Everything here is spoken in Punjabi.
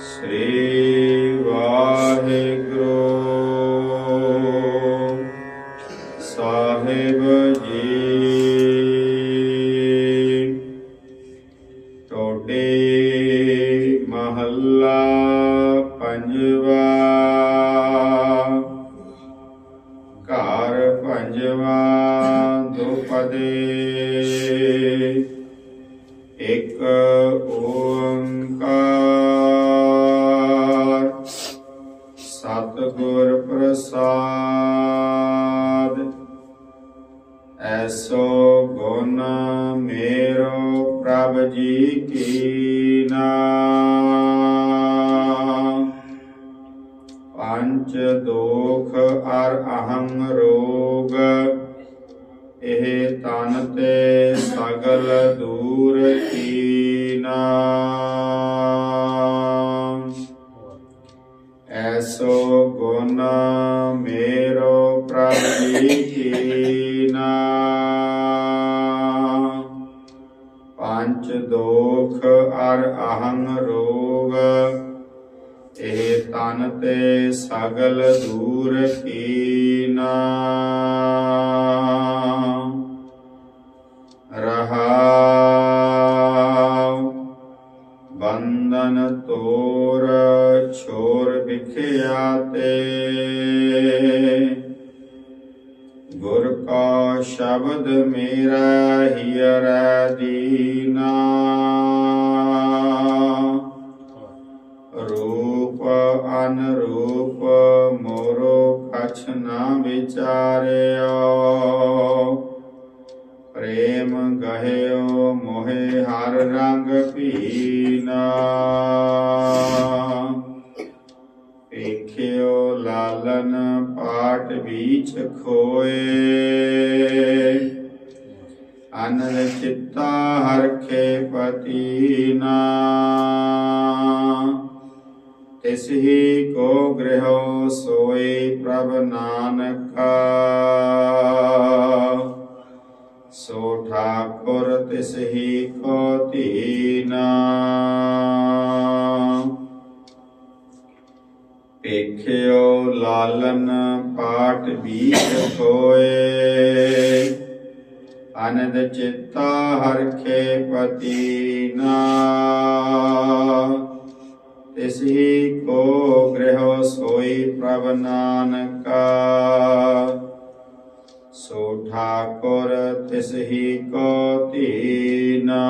ਸ੍ਰੀ ਵਾਹਿਗੁਰੂ। ਸਾਹਿਬ ਜੀ ਟੋਡੇ ਮਹੱਲਾ ਪੰਜਵਾ ਘਰ ਪੰਜਵਾ ਦੁਪਦੇ ਇੱਕ ਓੰਕਾਰ। ਸਤਿਗੁਰ ਪ੍ਰਸਾਦ ਐਸੋ ਗੁਣ ਮੇਰੋ ਪ੍ਰਭ ਜੀ ਕੀਨਾ ਪੰਚ ਦੋਖ ਅਰ ਅਹੰ ਰੋਗ, ਇਹ ਤਨ ਤੇ ਸਗਲ ਦੂਰ ਕੀਨਾ ਐਸੋ ਗੁਣ ਮੇਰੋ ਪ੍ਰਭ ਜੀ ਕੀਨਾ। ਪੰਚ ਦੋਖ ਅਰ ਅਹੰ ਰੋਗ, ਇਹ ਤਨ ਤੇ ਸਗਲ ਦੂਰ ਕੀਨਾ। ਰਹਾਉ ਬੰਧਨ ਤੋਰ ਵਿਖਿਆ ਗੁਰ ਕਾ ਸ਼ਬਦ ਮੇਰਾ ਹੀਰੈ ਦੀਨਾ। ਰੂਪ ਅਨਰੂਪ ਮੋਰੋ ਕਛ ਨਾ ਵਿਚਾਰਿਓ ਪ੍ਰੇਮ ਗਹਿਓ ਮੋਹਿ ਹਰ ਰੰਗ ਭੀਨਾ ਲਾਲਨ ਪਾਟ ਵੀਚ ਖੋਏ। ਅਨਲ ਚਿੱਤਾ ਹਰਖੇ ਪਤੀਨਾ ਤਿਸ ਹੀ ਕੋ ਗ੍ਰਹਿ ਸੋਏ ਪ੍ਰਭ ਨਾਨਕਾ। ਸੋ ਠਾਕੁਰ ਤਿਸ ਹੀ ਕੋ ਧੀਨਾ। ਲਾਲਨ ਪਾਠ ਬੀਜ ਹੋਏ। ਅਨੰਦ ਚਿੱਤਾ ਹਰਖੇ ਪਤੀਨਾ ਤਿਸ ਹੀ ਕੋ ਗ੍ਰਹਿ ਸੋਈ ਪ੍ਰਭ ਨਾਨਕਾ। ਸੋ ਠਾਕੁਰ ਤਿਸ ਹੀ ਕੋ ਧੀਨਾ